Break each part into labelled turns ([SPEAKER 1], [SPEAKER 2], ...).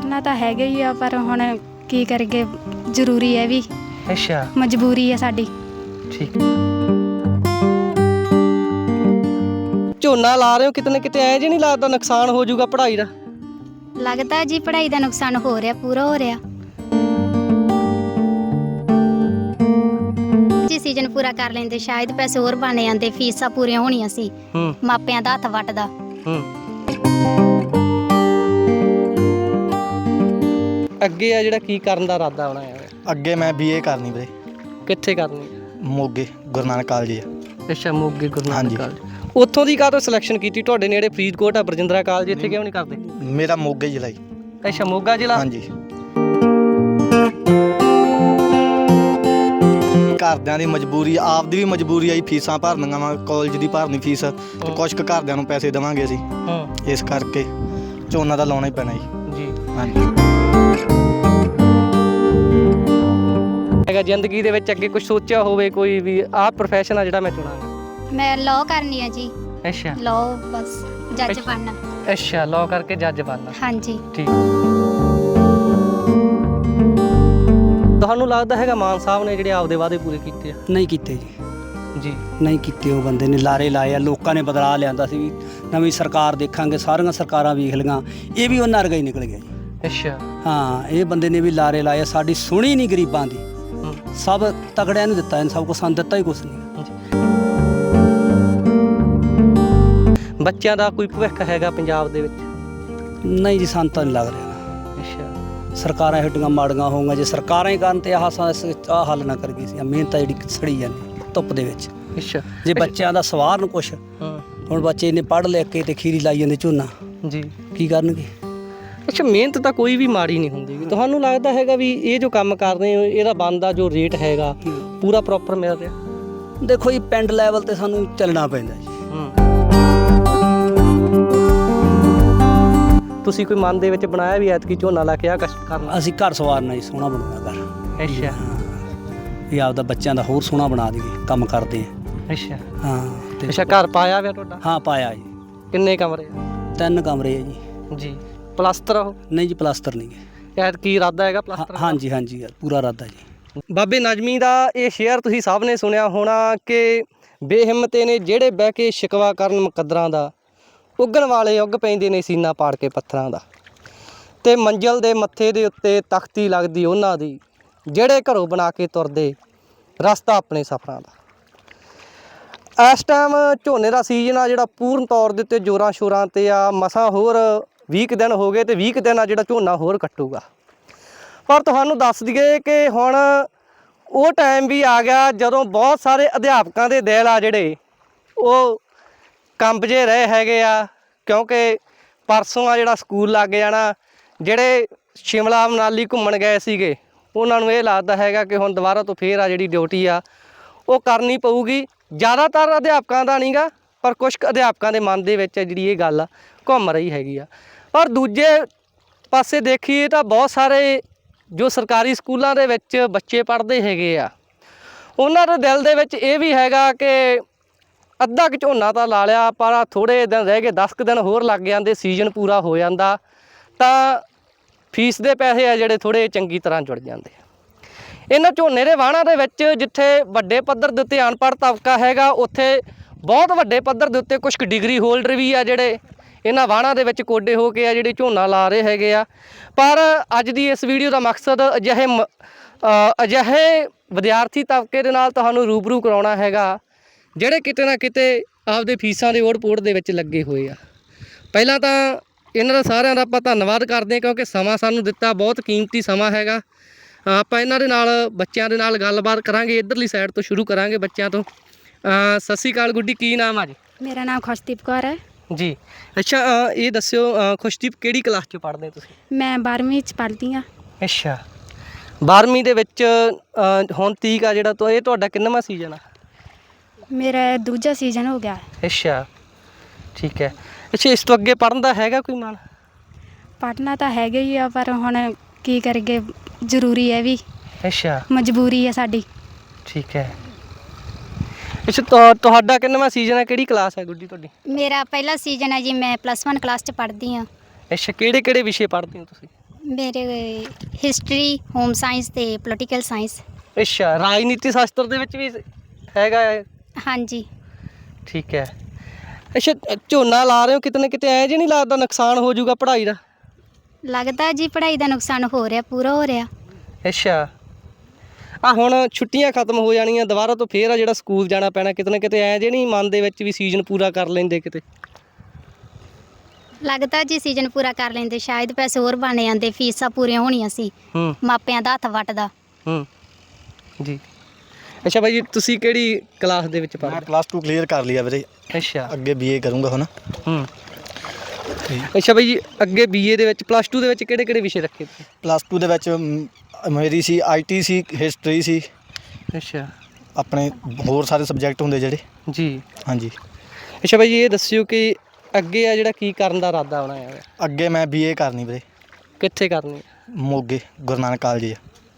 [SPEAKER 1] ਪੜ੍ਹਨਾ ਤਾਂ ਹੈਗਾ ਹੀ ਆ ਪਰ ਹੁਣ ਕੀ ਕਰਗੇ ਜ਼ਰੂਰੀ ਹੈ ਵੀ।
[SPEAKER 2] ਅੱਛਾ।
[SPEAKER 1] ਮਜਬੂਰੀ ਹੈ ਸਾਡੀ।
[SPEAKER 2] ਠੀਕ। ਝੋਨਾ ਲਾ ਰਹੇ ਹੋ ਕਿਤੇ ਨਾ ਕਿਤੇ ਐ ਜੇ ਨਹੀਂ ਲੱਗਦਾ ਨੁਕਸਾਨ ਹੋ ਜਾਊਗਾ ਪੜ੍ਹਾਈ ਦਾ?
[SPEAKER 1] ਲੱਗਦਾ ਜੀ ਪੜ੍ਹਾਈ ਦਾ ਨੁਕਸਾਨ ਹੋ ਰਿਹਾ ਪੂਰਾ ਹੋ ਰਿਹਾ। ਜੀ ਸੀਜ਼ਨ ਪੂਰਾ ਕਰ ਲੈਂਦੇ ਸ਼ਾਇਦ ਪੈਸੇ ਹੋਰ ਬਣ ਜਾਂਦੇ ਫੀਸਾਂ ਪੂਰੀਆਂ ਹੋਣੀਆਂ ਸੀ।
[SPEAKER 2] ਹੂੰ।
[SPEAKER 1] ਮਾਪਿਆਂ ਦਾ ਹੱਥ ਵੱਟਦਾ।
[SPEAKER 2] ਹੂੰ। ਅੱਗੇ ਆ ਜਿਹੜਾ ਕੀ ਕਰਨ ਦਾ ਇਰਾਦਾ ਬਣਾਇਆ ਹੋਇਆ
[SPEAKER 3] ਅੱਗੇ ਮੈਂ ਬੀਏ ਕਰਨੀ ਵੀਰੇ।
[SPEAKER 2] ਕਿੱਥੇ ਕਰਨੀ?
[SPEAKER 3] ਮੋਗੇ ਗੁਰੂ ਨਾਨਕ ਕਾਲਜ ਆ।
[SPEAKER 2] ਅੱਛਾ ਮੋਗੇ ਗੁਰੂ
[SPEAKER 3] ਹਾਂਜੀ।
[SPEAKER 2] ਕਾਲਜ ਉੱਥੋਂ ਦੀ ਕਾਹਤੋਂ ਸਿਲੈਕਸ਼ਨ ਕੀਤੀ? ਤੁਹਾਡੇ ਨੇੜੇ ਫਰੀਦਕੋਟ ਆ ਬਰਜਿੰਦਰਾ ਕਾਲਜ ਇੱਥੇ ਕਿਉਂ ਨਹੀਂ ਕਰਦੇ?
[SPEAKER 3] ਮੇਰਾ ਮੋਗੇ ਜ਼ਿਲ੍ਹਾ ਹੀ
[SPEAKER 2] ਅੱਛਾ ਮੋਗਾ ਜ਼ਿਲ੍ਹਾ?
[SPEAKER 3] ਹਾਂਜੀ। ਘਰਦਿਆਂ ਦੀ ਮਜਬੂਰੀ ਆਪਦੀ ਵੀ ਮਜਬੂਰੀ ਆਈ ਫੀਸਾਂ ਭਰਨੀਆਂ ਵਾ ਕਾਲਜ ਦੀ ਭਰਨੀ ਫੀਸ ਤੇ ਕੁਝ ਕੁ ਘਰਦਿਆਂ ਨੂੰ ਪੈਸੇ ਦੇਵਾਂਗੇ ਅਸੀਂ।
[SPEAKER 2] ਹਾਂ।
[SPEAKER 3] ਇਸ ਕਰਕੇ ਝੋਨਾ ਤਾਂ ਲਾਉਣਾ ਹੀ ਪੈਣਾ ਜੀ।
[SPEAKER 2] ਜੀ।
[SPEAKER 3] ਹਾਂਜੀ।
[SPEAKER 2] ਹੈਗਾ ਜ਼ਿੰਦਗੀ ਦੇ ਵਿੱਚ ਅੱਗੇ ਕੁਝ ਸੋਚਿਆ ਹੋਵੇ ਕੋਈ ਵੀ ਆਹ ਪ੍ਰੋਫੈਸ਼ਨ ਆ ਜਿਹੜਾ ਮੈਂ ਚੁਣਾਂਗਾ।
[SPEAKER 1] ਮੈਂ ਲਾਅ ਕਰਨੀ ਆ ਜੀ।
[SPEAKER 2] ਅੱਛਾ।
[SPEAKER 1] ਲਾਅ ਬਸ ਜੱਜ
[SPEAKER 2] ਅੱਛਾ।
[SPEAKER 1] ਬਣਨਾ।
[SPEAKER 2] ਅੱਛਾ ਲਾਅ ਕਰਕੇ ਜੱਜ ਬਣਨਾ।
[SPEAKER 1] ਹਾਂਜੀ।
[SPEAKER 2] ਠੀਕ। ਤੁਹਾਨੂੰ ਲੱਗਦਾ ਹੈਗਾ ਮਾਨ ਸਾਹਿਬ ਨੇ ਜਿਹੜੇ ਆਪਦੇ ਵਾਅਦੇ ਪੂਰੇ ਕੀਤੇ ਆ?
[SPEAKER 4] ਨਹੀਂ ਕੀਤੇ ਜੀ।
[SPEAKER 2] ਜੀ।
[SPEAKER 4] ਨਹੀਂ ਕੀਤੇ ਉਹ ਬੰਦੇ ਨੇ ਲਾਰੇ ਲਾਏ ਆ ਲੋਕਾਂ ਨੇ ਬਦਲਾ ਲਿਆਂਦਾ ਸੀ ਵੀ ਨਵੀਂ ਸਰਕਾਰ ਦੇਖਾਂਗੇ ਸਾਰੀਆਂ ਸਰਕਾਰਾਂ ਵੇਖ ਲਈਆਂ। ਇਹ ਵੀ ਉਹਨਾਂ ਵਰਗਾ ਹੀ ਨਿਕਲ ਗਿਆ ਜੀ।
[SPEAKER 2] ਅੱਛਾ।
[SPEAKER 4] ਹਾਂ ਇਹ ਬੰਦੇ ਨੇ ਵੀ ਲਾਰੇ ਲਾਏ ਆ, ਸਾਡੀ ਸੁਣੀ ਨਹੀਂ ਗਰੀਬਾਂ ਦੀ। ਸਭ ਤਗੜਿਆਂ ਨੂੰ ਦਿੱਤਾ ਇਹਨੇ ਸਭ ਕੁਛ ਸਾਨੂੰ ਦਿੱਤਾ ਹੀ ਕੁਛ ਨਹੀਂ।
[SPEAKER 2] ਬੱਚਿਆਂ ਦਾ ਕੋਈ ਭਵਿੱਖ ਹੈਗਾ ਪੰਜਾਬ ਦੇ ਵਿੱਚ?
[SPEAKER 4] ਨਹੀਂ ਜੀ ਸਾਨੂੰ ਤਾਂ ਨਹੀਂ ਲੱਗ ਰਿਹਾ।
[SPEAKER 2] ਅੱਛਾ।
[SPEAKER 4] ਸਰਕਾਰਾਂ ਹਟੀਆਂ ਮਾੜੀਆਂ ਹੋਊਗਾ ਜੇ ਸਰਕਾਰਾਂ ਹੀ ਕਰਨ ਤੇ ਆਹ ਸਾ- ਆਹ ਹੱਲ ਨਾ ਕਰ ਗਈ ਸੀ ਮਿਹਨਤ ਆ ਜਿਹੜੀ ਸੜੀ ਜਾਂਦੀ ਧੁੱਪ ਦੇ ਵਿੱਚ।
[SPEAKER 2] ਅੱਛਾ।
[SPEAKER 4] ਜੇ ਬੱਚਿਆਂ ਦਾ ਸਵਾਰ ਨੂੰ ਕੁਛ ਹੁਣ ਬੱਚੇ ਨੇ ਪੜ੍ਹ ਲਿਖ ਕੇ ਤੇ ਖੀਰੀ ਲਾਈ ਜਾਂਦੇ ਝੋਨਾ।
[SPEAKER 2] ਜੀ।
[SPEAKER 4] ਕੀ ਕਰਨਗੇ?
[SPEAKER 2] ਅੱਛਾ ਮਿਹਨਤ ਤਾਂ ਕੋਈ ਵੀ ਮਾੜੀ ਨਹੀਂ ਹੁੰਦੀ। ਤੁਹਾਨੂੰ ਲੱਗਦਾ ਹੈਗਾ ਵੀ ਇਹ ਜੋ ਕੰਮ ਕਰ ਰਹੇ ਹੋ ਇਹਦਾ ਬਣਦਾ ਜੋ ਰੇਟ ਹੈਗਾ ਪੂਰਾ ਪ੍ਰੋਪਰ ਮਿਲ ਰਿਹਾ?
[SPEAKER 4] ਦੇਖੋ ਜੀ ਪਿੰਡ ਲੈਵਲ ਤੇ ਸਾਨੂੰ ਚੱਲਣਾ ਪੈਂਦਾ ਜੀ।
[SPEAKER 2] ਤੁਸੀਂ ਕੋਈ ਮਨ ਦੇ ਵਿੱਚ ਬਣਾਇਆ ਵੀ ਐਤਕੀ ਝੋਨਾ ਲਾ ਕੇ ਆ ਕਸ਼ਟ ਕਰਨਾ?
[SPEAKER 4] ਅਸੀਂ ਘਰ ਸਵਾਰਨਾ ਜੀ ਸੋਹਣਾ ਬਣਾਉਣਾ ਘਰ।
[SPEAKER 2] ਅੱਛਾ।
[SPEAKER 4] ਵੀ ਆਪਦਾ ਬੱਚਿਆਂ ਦਾ ਹੋਰ ਸੋਹਣਾ ਬਣਾ ਦਈਏ ਕੰਮ ਕਰਦੇ ਆ।
[SPEAKER 2] ਅੱਛਾ।
[SPEAKER 4] ਹਾਂ
[SPEAKER 2] ਅੱਛਾ ਘਰ ਪਾਇਆ ਹੋਇਆ ਤੁਹਾਡਾ?
[SPEAKER 4] ਹਾਂ ਪਾਇਆ ਜੀ।
[SPEAKER 2] ਕਿੰਨੇ ਕਮਰੇ?
[SPEAKER 4] ਤਿੰਨ ਕਮਰੇ ਆ ਜੀ।
[SPEAKER 2] ਜੀ। ਪਲਸਤਰ ਉਹ?
[SPEAKER 4] ਨਹੀਂ ਜੀ ਪਲਾਸਟਰ ਨਹੀਂ ਹੈ।
[SPEAKER 2] ਐਤਕੀ ਇਰਾਦਾ ਹੈਗਾ
[SPEAKER 4] ਹਾਂ-
[SPEAKER 2] ਪਲਸਤਰ
[SPEAKER 4] ਹਾਂਜੀ ਹਾਂਜੀ ਯਾਰ ਪੂਰਾ ਇਰਾਦਾ ਜੀ।
[SPEAKER 2] ਬਾਬੇ ਨਜਮੀ ਦਾ ਇਹ ਸ਼ੇਅਰ ਤੁਸੀਂ ਸਭ ਨੇ ਸੁਣਿਆ ਹੋਣਾ ਕਿ ਬੇਹਿੰਮਤੇ ਨੇ ਜਿਹੜੇ ਬਹਿ ਕੇ ਸ਼ਿਕਵਾ ਕਰਨ ਮੁਕੱਦਰਾਂ ਦਾ ਉੱਗਣ ਵਾਲੇ ਉੱਗ ਪੈਂਦੇ ਨੇ ਸੀਨਾ ਪਾੜ ਕੇ ਪੱਥਰਾਂ ਦਾ। ਤੇ ਮੰਜ਼ਲ ਦੇ ਮੱਥੇ ਦੇ ਉੱਤੇ ਤਖਤੀ ਲੱਗਦੀ ਉਹਨਾਂ ਦੀ ਜਿਹੜੇ ਘਰੋਂ ਬਣਾ ਕੇ ਤੁਰਦੇ ਰਸਤਾ ਆਪਣੇ ਸਫਰਾਂ ਦਾ। ਇਸ ਟਾਈਮ ਝੋਨੇ ਦਾ ਸੀਜ਼ਨ ਆ ਜਿਹੜਾ ਪੂਰਨ ਤੌਰ ਦੇ ਉੱਤੇ ਜੋਰਾਂ ਸ਼ੋਰਾਂ ਤੇ ਆ ਮਸਾਂ ਹੋਰ 20 ਕੁ ਦਿਨ ਹੋ ਗਏ ਤੇ 20 ਕੁ ਦਿਨ ਆ ਜਿਹੜਾ ਝੋਨਾ ਹੋਰ ਕੱਟੂਗਾ। ਪਰ ਤੁਹਾਨੂੰ ਦੱਸ ਦਈਏ ਕਿ ਹੁਣ ਉਹ ਟਾਈਮ ਵੀ ਆ ਗਿਆ ਜਦੋਂ ਬਹੁਤ ਸਾਰੇ ਅਧਿਆਪਕਾਂ ਦੇ ਦਿਲ ਆ ਜਿਹੜੇ, ਉਹ ਕੰਬ ਜੇ ਰਹੇ ਹੈਗੇ ਆ, ਕਿਉਂਕਿ ਪਰਸੋਂ ਆ ਜਿਹੜਾ ਸਕੂਲ ਲੱਗ ਜਾਣਾ, ਜਿਹੜੇ ਸ਼ਿਮਲਾ ਮਨਾਲੀ ਘੁੰਮਣ ਗਏ ਸੀਗੇ, ਉਹਨਾਂ ਨੂੰ ਇਹ ਲੱਗਦਾ ਹੈਗਾ ਕਿ ਹੁਣ ਦੁਬਾਰਾ ਤੋਂ ਫੇਰ ਆ ਜਿਹੜੀ ਡਿਊਟੀ ਆ, ਉਹ ਕਰਨੀ ਪਊਗੀ। ਜ਼ਿਆਦਾਤਰ ਅਧਿਆਪਕਾਂ ਦਾ ਨਹੀਂਗਾ ਪਰ ਕੁਝ ਕੁ ਅਧਿਆਪਕਾਂ ਦੇ ਮਨ ਦੇ ਵਿੱਚ ਜਿਹੜੀ ਇਹ ਗੱਲ ਘੁੰਮ ਰਹੀ ਹੈਗੀ ਆ। ਪਰ ਦੂਜੇ ਪਾਸੇ ਦੇਖੀਏ ਤਾਂ ਬਹੁਤ ਸਾਰੇ ਜੋ ਸਰਕਾਰੀ ਸਕੂਲਾਂ ਦੇ ਵਿੱਚ ਬੱਚੇ ਪੜ੍ਹਦੇ ਹੈਗੇ ਆ, ਉਹਨਾਂ ਦੇ ਦਿਲ ਦੇ ਵਿੱਚ ਇਹ ਵੀ ਹੈਗਾ ਕਿ ਅੱਧਾ ਕੁ ਝੋਨਾ ਤਾਂ ਲਾ ਲਿਆ, ਪਰ ਥੋੜੇ ਦਿਨ ਰਹਿ ਗਏ 10 ਕੁ ਦਿਨ ਹੋਰ ਲੱਗ ਜਾਂਦੇ, ਸੀਜ਼ਨ ਪੂਰਾ ਹੋ ਜਾਂਦਾ, ਤਾਂ ਫੀਸ ਦੇ ਪੈਸੇ ਆ ਜਿਹੜੇ ਥੋੜੇ ਚੰਗੀ ਤਰ੍ਹਾਂ ਜੁੜ ਜਾਂਦੇ ਇਹਨਾਂ ਝੋਨੇ ਦੇ ਵਾਹਣਾਂ ਦੇ ਵਿੱਚ ਜਿੱਥੇ ਵੱਡੇ ਪੱਧਰ ਦੇ ਉੱਤੇ ਅਨਪੜ੍ਹ ਤਬਕਾ ਹੈਗਾ, ਉੱਥੇ ਬਹੁਤ ਵੱਡੇ ਪੱਧਰ ਦੇ ਉੱਤੇ ਕੁਝ ਕੁ ਡਿਗਰੀ ਹੋਲਡਰ ਵੀ ਆ ਜਿਹੜੇ ਇਹਨਾਂ ਵਾਹਣਾਂ ਦੇ ਵਿੱਚ ਕੋਡੇ ਹੋ ਕੇ ਆ ਜਿਹੜੇ ਝੋਨਾ ਲਾ ਰਹੇ ਹੈਗੇ ਆ। ਪਰ ਅੱਜ ਦੀ ਇਸ ਵੀਡੀਓ ਦਾ ਮਕਸਦ ਅਜਿਹੇ ਮ- ਅਜਿਹੇ ਵਿਦਿਆਰਥੀ ਤਬਕੇ ਦੇ ਨਾਲ ਤੁਹਾਨੂੰ ਰੂਬਰੂ ਕਰਾਉਣਾ ਹੈਗਾ, ਜਿਹੜੇ ਕਿਤੇ ਨਾ ਕਿਤੇ ਆਪਦੇ ਫੀਸਾਂ ਦੇ ਓੜ-ਪੋੜ ਦੇ ਵਿੱਚ ਲੱਗੇ ਹੋਏ ਆ। ਪਹਿਲਾਂ ਤਾਂ ਇਹਨਾਂ ਦਾ ਸਾਰਿਆਂ ਦਾ ਆਪਾਂ ਧੰਨਵਾਦ ਕਰਦੇ ਹਾਂ ਕਿਉਂਕਿ ਸਮਾਂ ਸਾਨੂੰ ਦਿੱਤਾ, ਬਹੁਤ ਕੀਮਤੀ ਸਮਾਂ ਹੈਗਾ। ਆਪਾਂ ਇਹਨਾਂ ਦੇ ਨਾਲ, ਬੱਚਿਆਂ ਦੇ ਨਾਲ ਗੱਲਬਾਤ ਕਰਾਂਗੇ, ਇਧਰਲੀ ਸਾਈਡ ਤੋਂ ਸ਼ੁਰੂ ਕਰਾਂਗੇ ਬੱਚਿਆਂ ਤੋਂ। ਸਤਿ ਸ਼੍ਰੀ ਅਕਾਲ ਗੁੱਡੀ, ਕੀ ਨਾਮ ਆ ਜੀ?
[SPEAKER 1] ਮੇਰਾ ਨਾਮ ਖੁਸ਼ਦੀਪ ਕੌਰ ਹੈ।
[SPEAKER 2] ਜੀ। ਅੱਛਾ ਅ, ਇਹ ਦੱਸਿਓ ਅ, ਖੁਸ਼ਦੀਪ ਕਿਹੜੀ ਕਲਾਸ 'ਚ ਪੜ੍ਹਦੇ ਤੁਸੀਂ?
[SPEAKER 1] ਮੈਂ 12ਵੀਂ ਚ ਪੜ੍ਹਦੀ ਆ
[SPEAKER 2] ਅੱਛਾ। 12ਵੀਂ ਦੇ ਵਿੱਚ ਅ, ਹੁਣ ਤੀਕ ਆ ਜਿਹੜਾ ਤੋਂ ਇਹ ਤੁਹਾਡਾ ਕਿੰਨਵਾਂ ਸੀਜ਼ਨ ਆ?
[SPEAKER 1] ਮੇਰਾ ਦੂਜਾ ਸੀਜ਼ਨ ਹੋ ਗਿਆ।
[SPEAKER 2] ਅੱਛਾ ਠੀਕ ਹੈ। ਅੱਛਾ ਇਸ ਤੋਂ ਅੱਗੇ ਪੜ੍ਹਨ ਦਾ ਹੈਗਾ ਕੋਈ ਮਨ
[SPEAKER 1] ਪੜ੍ਹਨਾ ਤਾਂ ਹੈਗਾ ਹੀ ਆ ਪਰ ਹੁਣ ਕੀ ਕਰਗੇ ਜ਼ਰੂਰੀ ਹੈ ਵੀ।
[SPEAKER 2] ਅੱਛਾ।
[SPEAKER 1] ਮਜਬੂਰੀ ਹੈ ਸਾਡੀ।
[SPEAKER 2] ਠੀਕ ਹੈ। ਅੱਛਾ ਤੁਹਾ- ਤੁਹਾਡਾ ਕਿੰਨਵਾਂ ਸੀਜ਼ਨ ਹੈ ਕਿਹੜੀ ਕਲਾਸ ਹੈ ਗੁੱਡੀ ਤੁਹਾਡੀ?
[SPEAKER 1] ਮੇਰਾ ਪਹਿਲਾ ਸੀਜ਼ਨ ਹੈ ਜੀ ਮੈਂ ਪਲੱਸ 1 ਕਲਾਸ ਚ ਪੜ੍ਹਦੀ ਆ
[SPEAKER 2] ਅੱਛਾ ਕਿਹੜੇ ਕਿਹੜੇ ਵਿਸ਼ੇ ਪੜ੍ਹਦੇ ਹੋ ਤੁਸੀਂ?
[SPEAKER 5] ਮੇਰੇ ਹਿਸਟਰੀ ਹੋਮ ਸਾਇੰਸ ਤੇ ਪੋਲੀਟੀਕਲ ਸਾਇੰਸ
[SPEAKER 2] ਅੱਛਾ ਰਾਜਨੀਤੀ ਸ਼ਾਸਤਰ ਦੇ ਵਿੱਚ ਵੀ ਹੈਗਾ ਹੈ
[SPEAKER 5] ਹਾਂਜੀ।
[SPEAKER 2] ਠੀਕ ਹੈ। ਅੱਛਾ ਅ, ਝੋਨਾ ਲਾ ਰਹੇ ਹੋ ਕਿਤੇ ਨਾ ਕਿਤੇ ਐ ਜੇ ਨਹੀਂ ਲੱਗਦਾ ਨੁਕਸਾਨ ਹੋ ਜਾਊਗਾ ਪੜ੍ਹਾਈ ਦਾ?
[SPEAKER 5] ਲੱਗਦਾ ਜੀ ਪੜ੍ਹਾਈ ਦਾ ਨੁਕਸਾਨ ਹੋ ਰਿਹਾ ਪੂਰਾ ਹੋ ਰਿਹਾ।
[SPEAKER 2] ਅੱਛਾ। ਆ ਹੁਣ ਛੁੱਟੀਆਂ ਖਤਮ ਹੋ ਜਾਣੀਆਂ ਦੁਬਾਰਾ ਤੋਂ ਫੇਰ ਆ ਜਿਹੜਾ ਸਕੂਲ ਜਾਣਾ ਪੈਣਾ ਕਿਤੇ ਨਾ ਕਿਤੇ ਐ ਜੇ ਨਹੀਂ ਮਨ ਦੇ ਵਿੱਚ ਵੀ ਸੀਜ਼ਨ ਪੂਰਾ ਕਰ ਲੈਂਦੇ ਕਿਤੇ।
[SPEAKER 5] ਲੱਗਦਾ ਜੀ ਸੀਜ਼ਨ ਪੂਰਾ ਕਰ ਲੈਂਦੇ ਸ਼ਾਇਦ ਪੈਸੇ ਹੋਰ ਬਣ ਜਾਂਦੇ ਫੀਸਾਂ ਪੂਰੀਆਂ ਹੋਣੀਆਂ ਸੀ।
[SPEAKER 2] ਹੂੰ।
[SPEAKER 5] ਮਾਪਿਆਂ ਦਾ ਹੱਥ ਵੱਟਦਾ।
[SPEAKER 2] ਹੂੰ ਜੀ। ਅੱਛਾ ਭਾਈ ਜੀ ਤੁਸੀਂ ਕਿਹੜੀ ਕਲਾਸ ਦੇ ਵਿੱਚ
[SPEAKER 3] ਮੈਂ
[SPEAKER 2] ਪੜ੍ਹਦੇ
[SPEAKER 3] ਪਲੱਸ 2 ਕਲੀਅਰ ਕਰ ਲਿਆ ਵੀਰੇ।
[SPEAKER 2] ਅੱਛਾ।
[SPEAKER 3] ਅੱਗੇ ਬੀਏ ਕਰੂੰਗਾ ਹੁਣ।
[SPEAKER 2] ਹੂੰ। ਅੱਛਾ ਭਾਈ ਜੀ ਅੱਗੇ ਬੀਏ ਦੇ ਵਿੱਚ ਪਲੱਸ 2 ਦੇ ਵਿੱਚ ਕਿਹੜੇ ਕਿਹੜੇ ਵਿਸ਼ੇ ਰੱਖੇ ਤੁਸੀਂ?
[SPEAKER 3] ਪਲੱਸ 2 ਦੇ ਵਿੱਚ ਮ, ਮੇਰੀ ਸੀ ਆਈਟੀ ਸੀ ਹਿਸਟਰੀ ਸੀ।
[SPEAKER 2] ਅੱਛਾ।
[SPEAKER 3] ਆਪਣੇ ਹੋਰ ਸਾਰੇ ਸਬਜੈਕਟ ਹੁੰਦੇ ਜਿਹੜੇ।
[SPEAKER 2] ਜੀ।
[SPEAKER 3] ਹਾਂਜੀ।
[SPEAKER 2] ਅੱਛਾ ਭਾਈ ਜੀ ਇਹ ਦੱਸਿਓ ਕਿ ਅੱਗੇ ਆ ਜਿਹੜਾ ਕੀ ਕਰਨ ਦਾ ਇਰਾਦਾ ਬਣਾਇਆ ਹੋਇਆ?
[SPEAKER 3] ਅੱਗੇ ਮੈਂ ਬੀਏ ਕਰਨੀ ਵੀਰੇ।
[SPEAKER 2] ਕਿੱਥੇ ਕਰਨੀ?
[SPEAKER 3] ਮੋਗੇ ਗੁਰੂ ਨਾਨਕ ਕਾਲਜ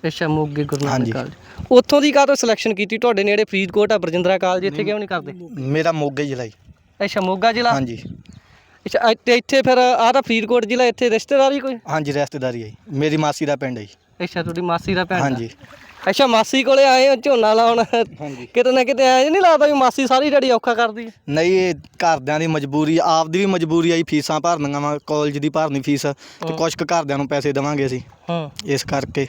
[SPEAKER 2] ਅੱਛਾ ਮੋਗੇ ਗੁਰੂ ਨਾਨਕ
[SPEAKER 3] ਹਾਂਜੀ।
[SPEAKER 2] ਕਾਲਜ ਉੱਥੋਂ ਦੀ ਕਾਹਤੋਂ ਸਿਲੈਕਸ਼ਨ ਕੀਤੀ? ਤੁਹਾਡੇ ਨੇੜੇ ਫਰੀਦਕੋਟ ਆ ਬਰਜਿੰਦਰਾ ਕਾਲਜ ਇੱਥੇ ਕਿਉਂ ਨਹੀਂ ਕਰਦੇ?
[SPEAKER 3] ਮੇਰਾ ਮੋਗੇ ਜ਼ਿਲ੍ਹਾ ਜੀ।
[SPEAKER 2] ਅੱਛਾ ਮੋਗਾ ਜ਼ਿਲ੍ਹਾ?
[SPEAKER 3] ਹਾਂਜੀ।
[SPEAKER 2] ਅੱਛਾ ਇੱਥੇ ਇੱਥੇ ਫਿਰ ਆਹ ਤਾਂ ਫਰੀਦਕੋਟ ਜ਼ਿਲ੍ਹਾ ਇੱਥੇ ਰਿਸ਼ਤੇਦਾਰੀ ਕੋਈ?
[SPEAKER 3] ਹਾਂਜੀ ਰਿਸ਼ਤੇਦਾਰੀ ਹੈ ਜੀ। ਮੇਰੀ ਮਾਸੀ ਦਾ ਪਿੰਡ ਹੈ ਜੀ।
[SPEAKER 2] ਅੱਛਾ ਤੁਹਾਡੀ ਮਾਸੀ ਦਾ ਭੈਣ ਦਾ।
[SPEAKER 3] ਹਾਂਜੀ।
[SPEAKER 2] ਅੱਛਾ ਮਾਸੀ ਕੋਲੇ ਆਏ ਹੋ ਝੋਨਾ ਲਾਉਣ।
[SPEAKER 3] ਹਾਂਜੀ।
[SPEAKER 2] ਕਿਤੇ ਨਾ ਕਿਤੇ ਐ ਨਹੀਂ ਲੱਗਦਾ ਵੀ ਮਾਸੀ ਸਾਰੀ ਦਿਹਾੜੀ ਔਖਾ ਕਰਦੀ ਹੈ?
[SPEAKER 3] ਨਹੀਂ ਇਹ ਘਰਦਿਆਂ ਦੀ ਮਜਬੂਰੀ ਆਪਦੀ ਵੀ ਮਜਬੂਰੀ ਆਈ ਫੀਸਾਂ ਭਰਨੀਆਂ ਵਾ ਕਾਲਜ ਦੀ ਭਰਨੀ ਫੀਸ ਤੇ ਕੁਝ ਕੁ ਘਰਦਿਆਂ ਨੂੰ ਪੈਸੇ ਦੇਵਾਂਗੇ ਅਸੀਂ।
[SPEAKER 2] ਹਾਂ।
[SPEAKER 3] ਇਸ ਕਰਕੇ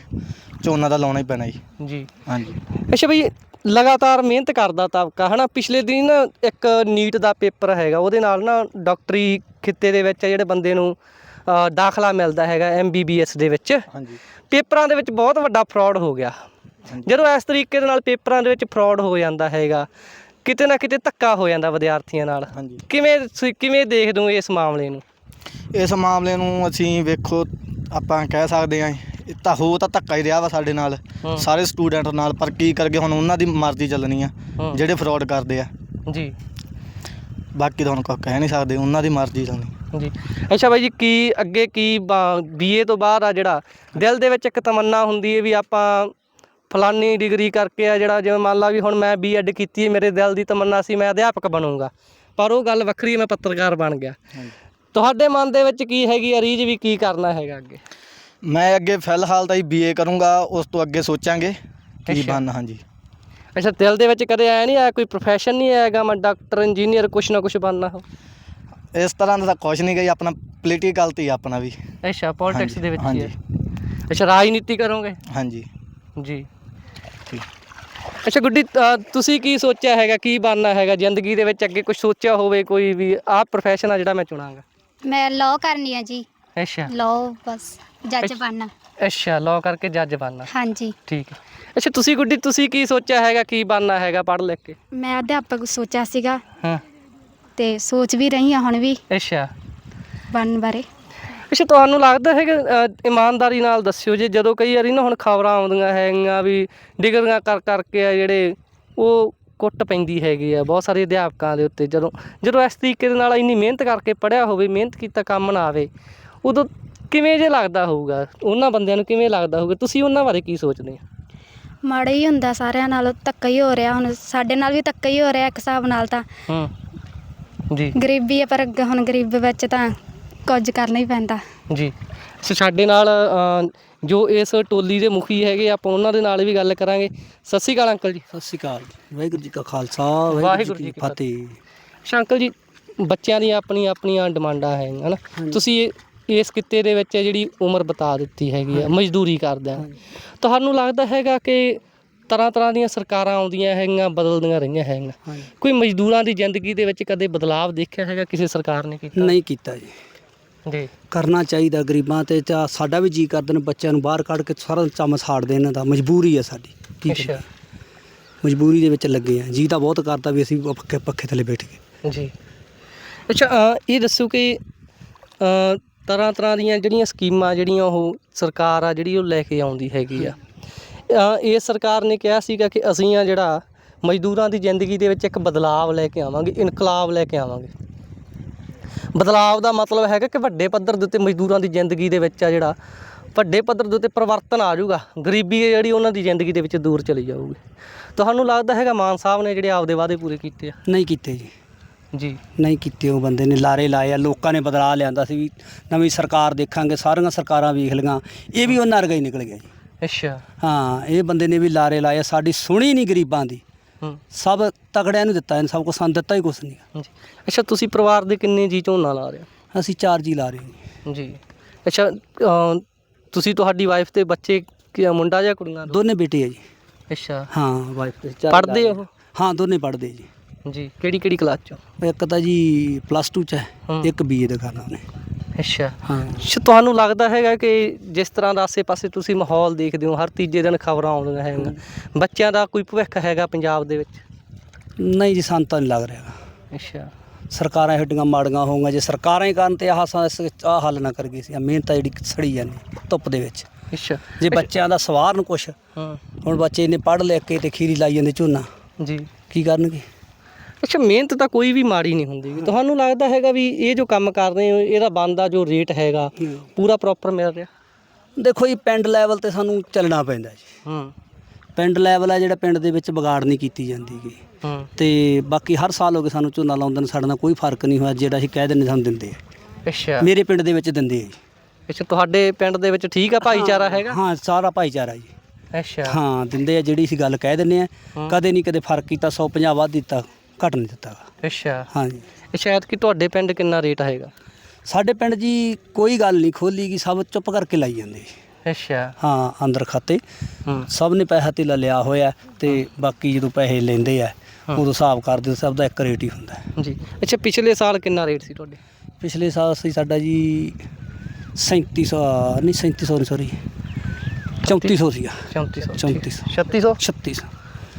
[SPEAKER 3] ਝੋਨਾ ਦਾ ਲਾਉਣਾ ਹੀ ਪੈਣਾ ਜੀ।
[SPEAKER 2] ਜੀ।
[SPEAKER 3] ਹਾਂਜੀ।
[SPEAKER 2] ਅੱਛਾ ਬਈ ਲਗਾਤਾਰ ਮਿਹਨਤ ਕਰਦਾ ਤਬਕਾ ਹਨਾ? ਪਿਛਲੇ ਦਿਨ ਨਾ ਇੱਕ ਨੀਟ ਦਾ ਪੇਪਰ ਹੈਗਾ ਉਹਦੇ ਨਾਲ ਨਾ ਡਾਕਟਰੀ ਖਿੱਤੇ ਦੇ ਵਿੱਚ ਜਿਹੜੇ ਬੰਦੇ ਨੂੰ ਅ, ਦਾਖਲਾ ਮਿਲਦਾ ਹੈਗਾ ਐਮਬੀਬੀਐਸ ਦੇ ਵਿੱਚ।
[SPEAKER 3] ਹਾਂਜੀ।
[SPEAKER 2] ਪੇਪਰਾਂ ਦੇ ਵਿੱਚ ਬਹੁਤ ਵੱਡਾ ਫਰਾਡ ਹੋ ਗਿਆ। ਜਦੋਂ ਇਸ ਤਰੀਕੇ ਦੇ ਨਾਲ ਪੇਪਰਾਂ ਦੇ ਵਿੱਚ ਫਰਾਡ ਹੋ ਜਾਂਦਾ ਹੈਗਾ ਕਿਤੇ ਨਾ ਕਿਤੇ ਧੱਕਾ ਹੋ ਜਾਂਦਾ ਵਿਦਿਆਰਥੀਆਂ ਨਾਲ। ਕਿਵੇਂ ਤੁਸੀਂ ਕਿਵੇਂ ਦੇਖਦੇ ਹੋ ਇਸ ਮਾਮਲੇ ਨੂੰ?
[SPEAKER 3] ਇਸ ਮਾਮਲੇ ਨੂੰ ਅਸੀਂ ਵੇਖੋ ਆਪਾਂ ਕਹਿ ਸਕਦੇ ਇਹ ਤਾਂ ਹੋ ਤਾਂ ਧੱਕਾ ਹੀ ਰਿਹਾ ਵਾ ਸਾਡੇ ਨਾਲ। ਸਾਰੇ ਸਟੂਡੈਂਟ ਨਾਲ ਪਰ ਕੀ ਕਰਗੇ ਹੁਣ ਉਹਨਾਂ ਦੀ ਮਰਜ਼ੀ ਚੱਲਣੀ ਆ। ਜਿਹੜੇ ਫਰਾਡ ਕਰਦੇ ਆ।
[SPEAKER 2] ਜੀ।
[SPEAKER 3] ਬਾਕੀ ਤਾਂ ਹੁਣ ਕੁਛ ਕਹਿ ਨਹੀਂ ਸਕਦੇ ਉਹਨਾਂ ਦੀ ਮਰਜ਼ੀ ਚੱਲਣੀ।
[SPEAKER 2] ਜੀ। ਅੱਛਾ ਬਾਈ ਜੀ ਕੀ ਅੱਗੇ ਕੀ ਬੀਏ ਤੋਂ ਬਾਅਦ ਆ ਜਿਹੜਾ ਦਿਲ ਦੇ ਵਿੱਚ ਇੱਕ ਤਮੰਨਾ ਹੁੰਦੀ ਹੈ ਵੀ ਆਪਾਂ ਫਲਾਨੀ ਡਿਗਰੀ ਕਰਕੇ ਆ ਜਿਹੜਾ ਜਿਵੇਂ ਮੰਨ ਲਾ ਵੀ ਹੁਣ ਮੈਂ ਬੀਐਡ ਕੀਤੀ ਹੈ ਮੇਰੇ ਦਿਲ ਦੀ ਤਮੰਨਾ ਸੀ ਮੈਂ ਅਧਿਆਪਕ ਬਣੂੰਗਾ। ਪਰ ਉਹ ਗੱਲ ਵੱਖਰੀ ਮੈਂ ਪੱਤਰਕਾਰ ਬਣ ਗਿਆ। ਤੁਹਾਡੇ ਮਨ ਦੇ ਵਿੱਚ ਕੀ ਹੈਗੀ ਰੀਝ ਵੀ ਕੀ ਕਰਨਾ ਹੈਗਾ ਅੱਗੇ?
[SPEAKER 3] ਮੈਂ ਅੱਗੇ ਫਿਲਹਾਲ ਤਾਂ ਹੀ ਬੀਏ ਕਰੂੰਗਾ ਉਸ ਤੋਂ ਅੱਗੇ ਸੋਚਾਂਗੇ ਕੀ। ਬਣਨਾ ਹਾਂਜੀ।
[SPEAKER 2] ਅੱਛਾ ਦਿਲ ਦੇ ਵਿੱਚ ਕਦੇ ਆਇਆ ਨਹੀਂ ਆਇਆ ਕੋਈ ਪ੍ਰੋਫੈਸ਼ਨ ਨਹੀਂ ਆਏਗਾ ਮੈਂ ਡਾਕਟਰ ਇੰਜੀਨੀਅਰ ਕੁਛ ਨਾ ਕੁਛ ਬਣਨਾ? ਹੋ
[SPEAKER 3] ਇਸ ਤਰ੍ਹਾਂ ਦਾ ਤਾਂ ਕੁਝ ਨਹੀਂ ਗਈ ਆਪਣਾ ਪੋਲੀਟੀਕਲ ਤੇ ਹੀ ਆਪਣਾ ਵੀ।
[SPEAKER 2] ਅੱਛਾ ਪੋਲਿਟਿਕਸ ਦੇ ਵਿੱਚ ਹੀ ਹੈ।
[SPEAKER 3] ਹਾਂਜੀ।
[SPEAKER 2] ਅੱਛਾ ਰਾਜਨੀਤੀ ਕਰੋਗੇ?
[SPEAKER 3] ਹਾਂਜੀ।
[SPEAKER 2] ਜੀ। ਅੱਛਾ ਗੁੱਡੀ ਅ, ਤੁਸੀਂ ਕੀ ਸੋਚਿਆ ਹੈਗਾ ਕੀ ਬਣਨਾ ਹੈਗਾ ਜ਼ਿੰਦਗੀ ਦੇ ਵਿੱਚ ਅੱਗੇ ਕੁਝ ਸੋਚਿਆ ਹੋਵੇ ਕੋਈ ਵੀ ਆਹ ਪ੍ਰੋਫੈਸ਼ਨ ਆ ਜਿਹੜਾ ਮੈਂ ਚੁਣਾਂਗਾ?
[SPEAKER 5] ਮੈਂ ਲਾਅ ਕਰਨੀ ਆ ਜੀ।
[SPEAKER 2] ਅੱਛਾ।
[SPEAKER 5] ਲਾਅ ਬਸ ਜੱਜ
[SPEAKER 2] ਅੱਛਾ।
[SPEAKER 5] ਬਣਨਾ।
[SPEAKER 2] ਅੱਛਾ ਲਾਅ ਕਰਕੇ ਜੱਜ ਬਣਨਾ।
[SPEAKER 5] ਹਾਂਜੀ।
[SPEAKER 2] ਠੀਕ ਹੈ। ਅੱਛਾ ਤੁਸੀਂ ਗੁੱਡੀ ਤੁਸੀਂ ਕੀ ਸੋਚਿਆ ਹੈਗਾ ਕੀ ਬਣਨਾ ਹੈਗਾ ਪੜ੍ਹ ਲਿਖ ਕੇ?
[SPEAKER 1] ਮੈਂ ਅਧਿਆਪਕ ਸੋਚਿਆ ਸੀਗਾ
[SPEAKER 2] ਹਾਂ।
[SPEAKER 1] ਤੇ ਸੋਚ ਵੀ ਰਹੀ ਹਾਂ ਹੁਣ ਵੀ।
[SPEAKER 2] ਅੱਛਾ।
[SPEAKER 1] ਬਣਨ ਬਾਰੇ।
[SPEAKER 2] ਅੱਛਾ ਤੁਹਾਨੂੰ ਲੱਗਦਾ ਹੈਗਾ ਅ, ਇਮਾਨਦਾਰੀ ਨਾਲ ਦੱਸਿਓ ਜੇ ਜਦੋਂ ਕਈ ਵਾਰੀ ਨਾ ਹੁਣ ਖਬਰਾਂ ਆਉਂਦੀਆਂ ਹੈਗੀਆਂ ਵੀ ਡਿਗਰੀਆਂ ਕਰ ਕਰਕੇ ਆ ਜਿਹੜੇ ਉਹ ਕੁੱਟ ਪੈਂਦੀ ਹੈਗੀ ਆ ਬਹੁਤ ਸਾਰੇ ਅਧਿਆਪਕਾਂ ਦੇ ਉੱਤੇ। ਜਦੋਂ ਜਦੋਂ ਇਸ ਤਰੀਕੇ ਦੇ ਨਾਲ ਇੰਨੀ ਮਿਹਨਤ ਕਰਕੇ ਪੜਿਆ ਹੋਵੇ ਮਿਹਨਤ ਕੀਤਾ ਕੰਮ ਨਾ ਆਵੇ ਉਦੋਂ ਕਿਵੇਂ ਜੇ ਲੱਗਦਾ ਹੋਊਗਾ? ਉਹਨਾਂ ਬੰਦਿਆਂ ਨੂੰ ਕਿਵੇਂ ਲੱਗਦਾ ਹੋਊਗਾ? ਤੁਸੀਂ ਉਹਨਾਂ ਬਾਰੇ ਕੀ ਸੋਚਦੇ ਆ
[SPEAKER 1] ਮਾੜਾ ਹੀ ਹੁੰਦਾ ਸਾਰਿਆਂ ਨਾਲ ਧੱਕਾ ਹੀ ਹੋ ਰਿਹਾ ਹੁਣ। ਸਾਡੇ ਨਾਲ ਵੀ ਧੱਕਾ ਹੀ ਹੋ ਰਿਹਾ ਇੱਕ ਹਿਸਾਬ ਨਾਲ ਤਾਂ।
[SPEAKER 2] ਹੂੰ। ਜੀ।
[SPEAKER 1] ਗਰੀਬੀ ਹੈ ਪਰ ਅੱਗੇ ਹੁਣ ਗਰੀਬ ਵਿੱਚ ਤਾਂ ਕੁਝ ਕਰਨਾ ਹੀ ਪੈਂਦਾ।
[SPEAKER 2] ਜੀ। ਸੋ ਸਾਡੇ ਨਾਲ ਅ, ਜੋ ਇਸ ਟੋਲੀ ਦੇ ਮੁਖੀ ਹੈਗੇ ਆਪਾਂ ਉਹਨਾਂ ਦੇ ਨਾਲ ਵੀ ਗੱਲ ਕਰਾਂਗੇ। ਸਤਿ ਸ਼੍ਰੀ ਅਕਾਲ ਅੰਕਲ ਜੀ।
[SPEAKER 4] ਸਤਿ ਸ਼੍ਰੀ ਅਕਾਲ ਜੀ। ਵਾਹਿਗੁਰੂ ਜੀ ਕਾ ਖਾਲਸਾ
[SPEAKER 2] ਵਾਹਿਗੁਰੂ ਜੀ ਕੀ
[SPEAKER 4] ਫਤਿਹ।
[SPEAKER 2] ਸ਼ੰਕਲ ਜੀ ਬੱਚਿਆਂ ਦੀਆਂ ਆਪਣੀਆਂ ਆਪਣੀਆਂ ਡਿਮਾਂਡਾਂ ਹੈ ਹਨਾ?
[SPEAKER 4] ਹਾਂਜੀ।
[SPEAKER 2] ਤੁਸੀਂ ਇਹ- ਇਸ ਕਿੱਤੇ ਦੇ ਵਿੱਚ ਜਿਹੜੀ ਉਮਰ ਬਤਾ ਦਿੱਤੀ ਹੈਗੀ ਆ ਮਜ਼ਦੂਰੀ ਕਰਦਿਆਂ। ਤੁਹਾਨੂੰ ਲੱਗਦਾ ਹੈਗਾ ਕਿ ਤਰ੍ਹਾਂ ਤਰ੍ਹਾਂ ਦੀਆਂ ਸਰਕਾਰਾਂ ਆਉਂਦੀਆਂ ਹੈਗੀਆਂ ਬਦਲਦੀਆਂ ਰਹੀਆਂ ਹੈਗੀਆਂ। ਕੋਈ ਮਜ਼ਦੂਰਾਂ ਦੀ ਜ਼ਿੰਦਗੀ ਦੇ ਵਿੱਚ ਕਦੇ ਬਦਲਾਵ ਦੇਖਿਆ ਹੈਗਾ? ਕਿਸੇ ਸਰਕਾਰ ਨੇ ਕੀਤਾ?
[SPEAKER 4] ਨਹੀਂ ਕੀਤਾ ਜੀ।
[SPEAKER 2] ਜੀ।
[SPEAKER 4] ਕਰਨਾ ਚਾਹੀਦਾ ਗਰੀਬਾਂ ਤੇ ਚਾ ਸਾਡਾ ਵੀ ਜੀ ਕਰਦੇ ਨੇ ਬੱਚਿਆਂ ਨੂੰ ਬਾਹਰ ਕੱਢ ਕੇ ਸਾਰਾ ਚੰਮ ਸਾੜ ਦੇ ਇਹਨਾਂ ਦਾ। ਮਜਬੂਰੀ ਹੈ ਸਾਡੀ। ਕੀ
[SPEAKER 2] ਅੱਛਾ।
[SPEAKER 4] ਕਰੀਏ ਮਜਬੂਰੀ ਦੇ ਵਿੱਚ ਲੱਗੇ ਆ। ਜੀ ਤਾਂ ਬਹੁਤ ਕਰਦਾ ਵੀ ਅਸੀਂ ਪੱਖੇ ਪੱਖੇ ਥੱਲੇ ਬੈਠ ਗਏ।
[SPEAKER 2] ਜੀ। ਅੱਛਾ ਇਹ ਦੱਸੋ ਕਿ ਤਰ੍ਹਾਂ ਤਰ੍ਹਾਂ ਦੀਆਂ ਜਿਹੜੀਆਂ ਸਕੀਮਾਂ ਜਿਹੜੀਆਂ ਉਹ ਸਰਕਾਰ ਆ ਜਿਹੜੀ ਉਹ ਲੈ ਕੇ ਆਉਂਦੀ ਹੈਗੀ ਆ। ਅ, ਇਹ ਸਰਕਾਰ ਨੇ ਕਿਹਾ ਸੀਗਾ ਕਿ ਅਸੀਂ ਆ ਜਿਹੜਾ ਮਜ਼ਦੂਰਾਂ ਦੀ ਜ਼ਿੰਦਗੀ ਦੇ ਵਿੱਚ ਇੱਕ ਬਦਲਾਵ ਲੈ ਕੇ ਆਵਾਂਗੇ ਇਨਕਲਾਬ ਲੈ ਕੇ ਆਵਾਂਗੇ। ਬਦਲਾਵ ਦਾ ਮਤਲਬ ਹੈਗਾ ਕਿ ਵੱਡੇ ਪੱਧਰ ਦੇ ਉੱਤੇ ਮਜ਼ਦੂਰਾਂ ਦੀ ਜ਼ਿੰਦਗੀ ਦੇ ਵਿੱਚ ਆ ਜਿਹੜਾ ਵੱਡੇ ਪੱਧਰ ਦੇ ਉੱਤੇ ਪਰਿਵਰਤਨ ਆ ਜਾਊਗਾ ਗਰੀਬੀ ਹੈ ਜਿਹੜੀ ਉਹਨਾਂ ਦੀ ਜ਼ਿੰਦਗੀ ਦੇ ਵਿੱਚ ਦੂਰ ਚਲੀ ਜਾਊਗੀ। ਤੁਹਾਨੂੰ ਲੱਗਦਾ ਹੈਗਾ ਮਾਨ ਸਾਹਿਬ ਨੇ ਜਿਹੜੇ ਆਪਦੇ ਵਾਅਦੇ ਪੂਰੇ ਕੀਤੇ ਆ?
[SPEAKER 4] ਨਹੀਂ ਕੀਤੇ ਜੀ।
[SPEAKER 2] ਜੀ।
[SPEAKER 4] ਨਹੀਂ ਕੀਤੇ ਉਹ ਬੰਦੇ ਨੇ ਲਾਰੇ ਲਾਏ ਆ ਲੋਕਾਂ ਨੇ ਬਦਲਾ ਲਿਆਂਦਾ ਸੀ ਵੀ ਨਵੀਂ ਸਰਕਾਰ ਦੇਖਾਂਗੇ ਸਾਰੀਆਂ ਸਰਕਾਰਾਂ ਵੇਖ ਲਈਆਂ ਇਹ ਵੀ ਉਹਨਾਂ ਵਰਗਾ ਹੀ ਨਿਕਲ ਗਿਆ ਜੀ।
[SPEAKER 2] ਅੱਛਾ।
[SPEAKER 4] ਹਾਂ ਇਹ ਬੰਦੇ ਨੇ ਵੀ ਲਾਰੇ ਲਾਏ ਆ, ਸਾਡੀ ਸੁਣੀ ਨਹੀਂ ਗਰੀਬਾਂ ਦੀ।
[SPEAKER 2] ਹੂੰ।
[SPEAKER 4] ਸਭ ਤਗੜਿਆਂ ਨੂੰ ਦਿੱਤਾ ਇਹਨੇ ਸਭ ਕੁਛ ਸਾਨੂੰ ਦਿੱਤਾ ਹੀ ਕੁਛ ਨਹੀਂ।
[SPEAKER 2] ਜੀ। ਅੱਛਾ ਤੁਸੀਂ ਪਰਿਵਾਰ ਦੇ ਕਿੰਨੇ ਜੀ ਝੋਨਾ ਲਾ ਰਹੇ ਹੋ?
[SPEAKER 4] ਅਸੀਂ ਚਾਰ ਜੀ ਲਾ ਰਹੇ ਹਾਂ ਜੀ।
[SPEAKER 2] ਜੀ। ਅੱਛਾ ਤੁਸੀਂ ਤੁਹਾਡੀ ਵਾਈਫ ਤੇ ਬੱਚੇ ਕੀ ਮੁੰਡਾ ਜਾਂ ਕੁੜੀਆਂ
[SPEAKER 4] ਦੋਨੇ? ਬੇਟੇ ਆ ਜੀ।
[SPEAKER 2] ਅੱਛਾ।
[SPEAKER 4] ਹਾਂ ਵਾਈਫ ਤੇ ਚਾਰ
[SPEAKER 2] ਪੜ੍ਹਦੇ ਉਹ?
[SPEAKER 4] ਹਾਂ ਦੋਨੇ ਪੜ੍ਹਦੇ ਜੀ।
[SPEAKER 2] ਜੀ। ਕਿਹੜੀ ਕਿਹੜੀ ਕਲਾਸ ਚੋਂ?
[SPEAKER 4] ਇੱਕ ਤਾਂ ਜੀ ਪਲੱਸ 2 ਚ ਹੈ।
[SPEAKER 2] ਹੂੰ।
[SPEAKER 4] ਇੱਕ ਬੀਏ ਦਾ ਕਰਨਾ ਉਹਨੇ।
[SPEAKER 2] ਅੱਛਾ।
[SPEAKER 4] ਹਾਂ।
[SPEAKER 2] ਤੁਹਾਨੂੰ ਲੱਗਦਾ ਹੈਗਾ ਕਿ ਜਿਸ ਤਰ੍ਹਾਂ ਦਾ ਆਸੇ-ਪਾਸੇ ਤੁਸੀਂ ਮਾਹੌਲ ਦੇਖਦੇ ਹੋ ਹਰ ਤੀਜੇ ਦਿਨ ਖਬਰਾਂ ਆਉਂਦੀਆਂ ਹੈਗੀਆਂ। ਬੱਚਿਆਂ ਦਾ ਕੋਈ ਭਵਿੱਖ ਹੈਗਾ ਪੰਜਾਬ ਦੇ ਵਿੱਚ?
[SPEAKER 4] ਨਹੀਂ ਜੀ ਸਾਨੂੰ ਤਾਂ ਨਹੀਂ ਲੱਗ ਰਿਹਾ
[SPEAKER 2] ਅੱਛਾ।
[SPEAKER 4] ਸਰਕਾਰਾਂ ਹੱਡੀਆਂ ਮਾੜੀਆਂ ਹੋਊਗੀਆਂ ਜੇ ਸਰਕਾਰਾਂ ਹੀ ਕਰਨ ਤੇ ਆਹ ਸਾ- ਇਸ- ਆਹ ਹੱਲ ਨਾ ਕਰ ਗਈ ਸੀ। ਆਹ ਮਿਹਨਤ ਆ ਜਿਹੜੀ ਸੜੀ ਜਾਂਦੀ ਧੁੱਪ ਦੇ ਵਿੱਚ।
[SPEAKER 2] ਅੱਛਾ।
[SPEAKER 4] ਜੇ ਬੱਚਿਆਂ ਦਾ ਸਵਾਰ ਨੂੰ ਕੁਛ
[SPEAKER 2] ਹਾਂ।
[SPEAKER 4] ਹੁਣ ਬੱਚੇ ਨੇ ਪੜ੍ਹ ਲਿਖ ਕੇ ਤੇ ਖੀਰੀ ਲਾਈ ਜਾਂਦੇ ਝੋਨਾ।
[SPEAKER 2] ਜੀ।
[SPEAKER 4] ਕੀ ਕਰਨਗੇ?
[SPEAKER 2] ਅੱਛਾ ਮਿਹਨਤ ਤਾਂ ਕੋਈ ਵੀ ਮਾੜੀ ਨਹੀਂ ਹੁੰਦੀ। ਤੁਹਾਨੂੰ ਲੱਗਦਾ ਹੈਗਾ ਵੀ ਇਹ ਜੋ ਕੰਮ ਕਰ ਰਹੇ ਹੋ ਇਹਦਾ ਬਣਦਾ ਜੋ ਰੇਟ ਹੈਗਾ ਪੂਰਾ ਪ੍ਰੋਪਰ ਮਿਲ ਰਿਹਾ?
[SPEAKER 4] ਦੇਖੋ ਜੀ ਪਿੰਡ ਲੈਵਲ ਤੇ ਸਾਨੂੰ ਚੱਲਣਾ ਪੈਂਦਾ ਜੀ।
[SPEAKER 2] ਹੂੰ।
[SPEAKER 4] ਪਿੰਡ ਲੈਵਲ ਆ ਜਿਹੜਾ ਪਿੰਡ ਦੇ ਵਿੱਚ ਵਿਗਾੜ ਨਹੀਂ ਕੀਤੀ ਜਾਂਦੀ ਗੀ।
[SPEAKER 2] ਹੂੰ।
[SPEAKER 4] ਤੇ ਬਾਕੀ ਹਰ ਸਾਲ ਹੋ ਗਏ ਸਾਨੂੰ ਝੋਨਾ ਲਾਉਂਦੇ ਨੂੰ ਸਾਡੇ ਨਾਲ ਕੋਈ ਫ਼ਰਕ ਨਹੀਂ ਹੋਇਆ ਜਿਹੜਾ ਅਸੀਂ ਕਹਿ ਦਿੰਦੇ ਸਾਨੂੰ ਦਿੰਦੇ ਆ।
[SPEAKER 2] ਅੱਛਾ।
[SPEAKER 4] ਮੇਰੇ ਪਿੰਡ ਦੇ ਵਿੱਚ ਦਿੰਦੇ ਆ ਜੀ।
[SPEAKER 2] ਅੱਛਾ ਤੁਹਾਡੇ ਪਿੰਡ ਦੇ ਵਿੱਚ ਠੀਕ ਆ ਭਾਈਚਾਰਾ ਹੈਗਾ?
[SPEAKER 4] ਹਾਂ ਸਾਰਾ ਭਾਈਚਾਰਾ ਜੀ।
[SPEAKER 2] ਅੱਛਾ।
[SPEAKER 4] ਹਾਂ ਦਿੰਦੇ ਆ ਜਿਹੜੀ ਅਸੀਂ ਗੱਲ ਕਹਿ ਦਿੰਦੇ ਆ। ਕਦੇ ਨਹੀਂ ਕਦੇ ਫ਼ਰਕ ਕੀਤਾ 150 ਵੱਧ ਦਿੱਤਾ। ਘਟ ਨਹੀਂ ਦਿੱਤਾ ਗਾ।
[SPEAKER 2] ਅੱਛਾ।
[SPEAKER 4] ਹਾਂ ਜੀ
[SPEAKER 2] ਇਹ ਸ਼ਾਇਦ ਕਿ ਤੁਹਾਡੇ ਪਿੰਡ ਕਿੰਨਾ ਰੇਟ ਹੈਗਾ?
[SPEAKER 4] ਸਾਡੇ ਪਿੰਡ ਜੀ ਕੋਈ ਗੱਲ ਨਹੀਂ ਖੋਲੀ ਗਈ ਸਭ ਚੁੱਪ ਕਰਕੇ ਲਾਈ ਜਾਂਦੇ ਜੀ।
[SPEAKER 2] ਅੱਛਾ।
[SPEAKER 4] ਹਾਂ ਅੰਦਰ ਖਾਤੇ।
[SPEAKER 2] ਹੂੰ।
[SPEAKER 4] ਸਭ ਨੇ ਪੈਸਾ ਧੇਲਾ ਲਿਆ ਹੋਇਆ ਤੇ ਬਾਕੀ ਜਦੋਂ ਪੈਸੇ ਲੈਂਦੇ ਆ। ਉਦੋਂ ਹਿਸਾਬ ਕਰਦੇ ਸਭ ਦਾ ਇੱਕ ਰੇਟ ਹੀ ਹੁੰਦਾ। ਹੈ।
[SPEAKER 2] ਜੀ। ਅੱਛਾ ਪਿਛਲੇ ਸਾਲ ਕਿੰਨਾ ਰੇਟ ਸੀ ਤੁਹਾਡੇ?
[SPEAKER 4] ਪਿਛਲੇ ਸਾਲ ਸੀ ਸਾਡਾ ਜੀ 3700 ਨਹੀਂ 3700 ਨਹੀਂ ਸੌਰੀ 3400 ਸੀਗਾ।
[SPEAKER 2] 3400
[SPEAKER 4] 3400
[SPEAKER 2] 3600
[SPEAKER 4] 3600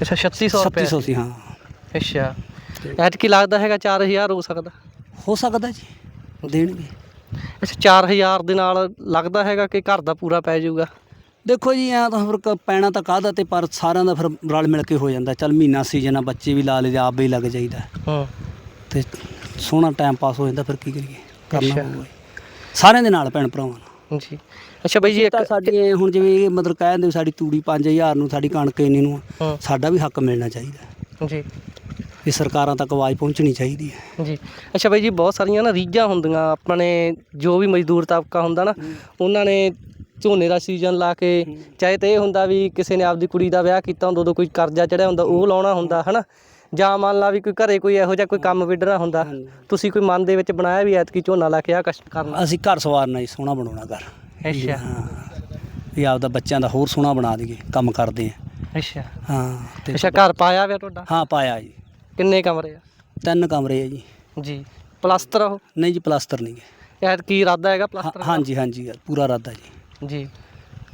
[SPEAKER 2] ਅੱਛਾ 3600 ਰੁਪਏ।
[SPEAKER 4] 3600 ਸੀ ਹਾਂ।
[SPEAKER 2] ਅੱਛਾ। ਐਤਕੀ ਲੱਗਦਾ ਹੈਗਾ 4000 ਹੋ ਸਕਦਾ।
[SPEAKER 4] ਹੋ ਸਕਦਾ ਜੀ। ਦੇਣਗੇ।
[SPEAKER 2] ਅੱਛਾ 4000 ਦੇ ਨਾਲ ਲੱਗਦਾ ਹੈਗਾ ਕਿ ਘਰ ਦਾ ਪੂਰਾ ਪੈ ਜਾਊਗਾ?
[SPEAKER 4] ਦੇਖੋ ਜੀ ਐਂ ਤਾਂ ਫਿਰ ਕ- ਪੈਣਾ ਤਾਂ ਕਾਹਦਾ ਤੇ ਪਰ ਸਾਰਿਆਂ ਦਾ ਫਿਰ ਰਲ ਮਿਲ ਕੇ ਹੋ ਜਾਂਦਾ। ਚੱਲ ਮਹੀਨਾ ਸੀਜ਼ਨ ਆ ਬੱਚੇ ਵੀ ਲਾ ਲਏ ਆਪ ਵੀ ਲੱਗ ਜਾਈਦਾ।
[SPEAKER 2] ਹੂੰ।
[SPEAKER 4] ਤੇ ਸੋਹਣਾ ਟਾਈਮ ਪਾਸ ਹੋ ਜਾਂਦਾ ਫਿਰ ਕੀ ਕਰੀਏ? ਕਰਨਾ
[SPEAKER 2] ਅੱਛਾ।
[SPEAKER 4] ਪਊਗਾ ਜੀ। ਸਾਰਿਆਂ ਦੇ ਨਾਲ ਭੈਣ ਭਰਾਵਾਂ ਨਾਲ।
[SPEAKER 2] ਜੀ। ਅੱਛਾ ਬਾਈ ਜੀ ਇੱਕ
[SPEAKER 4] ਤਾਂ ਸਾਡੀ ਇਹ ਹੁਣ ਜਿਵੇਂ ਇਹ ਮਤਲਬ ਕਹਿ ਦਿੰਦੇ ਵੀ ਸਾਡੀ ਤੂੜੀ 5000 ਨੂੰ ਸਾਡੀ ਕਣਕ ਇੰਨੀ ਨੂੰ ਆ,
[SPEAKER 2] ਹੂੰ।
[SPEAKER 4] ਸਾਡਾ ਵੀ ਹੱਕ ਮਿਲਣਾ ਚਾਹੀਦਾ।
[SPEAKER 2] ਜੀ।
[SPEAKER 4] ਇਹ ਸਰਕਾਰਾਂ ਤੱਕ ਆਵਾਜ਼ ਪਹੁੰਚਣੀ ਚਾਹੀਦੀ ਹੈ।
[SPEAKER 2] ਜੀ। ਅੱਛਾ ਬਾਈ ਜੀ ਬਹੁਤ ਸਾਰੀਆਂ ਨਾ ਰੀਝਾਂ ਹੁੰਦੀਆਂ। ਆਪਣੇ ਜੋ ਵੀ ਮਜ਼ਦੂਰ ਤਬਕਾ ਹੁੰਦਾ ਨਾ ਉਹਨਾਂ ਨੇ ਝੋਨੇ ਦਾ ਸੀਜ਼ਨ ਲਾ ਕੇ ਚਾਹੇ ਤਾਂ ਇਹ ਹੁੰਦਾ ਵੀ ਕਿਸੇ ਨੇ ਆਪਦੀ ਕੁੜੀ ਦਾ ਵਿਆਹ ਕੀਤਾ ਹੁੰਦਾ ਉਦੋਂ ਕੋਈ ਕਰਜ਼ਾ ਚੜਿਆ ਹੁੰਦਾ ਉਹ ਲਾਉਣਾ ਹੁੰਦਾ ਹਨਾ? ਜਾਂ ਮੰਨ ਲਾ ਵੀ ਕੋਈ ਘਰੇ ਕੋਈ ਇਹੋ ਜਿਹਾ ਕੋਈ ਕੰਮ ਵਿਡਣਾ ਹੁੰਦਾ ਤੁਸੀਂ ਕੋਈ ਮਨ ਦੇ ਵਿੱਚ ਬਣਾਇਆ ਵੀ ਐਤਕੀ ਝੋਨਾ ਲਾ ਕੇ ਆ ਕਸ਼ਟ ਕਰਨਾ?
[SPEAKER 4] ਅਸੀਂ ਘਰ ਸਵਾਰਨਾ ਜੀ ਸੋਹਣਾ ਬਣਾਉਣਾ ਘਰ।
[SPEAKER 2] ਅੱਛਾ।
[SPEAKER 4] ਵੀ ਆਪਦਾ ਬੱਚਿਆਂ ਦਾ ਹੋਰ ਸੋਹਣਾ ਬਣਾ ਦਈਏ ਕੰਮ ਕਰਦੇ ਆ।
[SPEAKER 2] ਅੱਛਾ।
[SPEAKER 4] ਹਾਂ ਤੇ
[SPEAKER 2] ਅੱਛਾ ਘਰ ਪਾਇਆ ਹੋਇਆ ਤੁਹਾਡਾ?
[SPEAKER 4] ਹਾਂ ਪਾਇਆ ਜੀ।
[SPEAKER 2] ਕਿੰਨੇ ਕਮਰੇ ਆ?
[SPEAKER 4] ਤਿੰਨ ਕਮਰੇ ਆ ਜੀ।
[SPEAKER 2] ਜੀ। ਪਲਸਤਰ ਉਹ?
[SPEAKER 4] ਨਹੀਂ ਜੀ ਪਲਾਸਟਰ ਨਹੀਂ ਹੈ।
[SPEAKER 2] ਐਤਕੀ ਇਰਾਦਾ ਹੈਗਾ
[SPEAKER 4] ਹਾਂ-
[SPEAKER 2] ਪਲਸਤਰ
[SPEAKER 4] ਹਾਂਜੀ ਹਾਂਜੀ ਪੂਰਾ ਇਰਾਦਾ ਜੀ।
[SPEAKER 2] ਜੀ।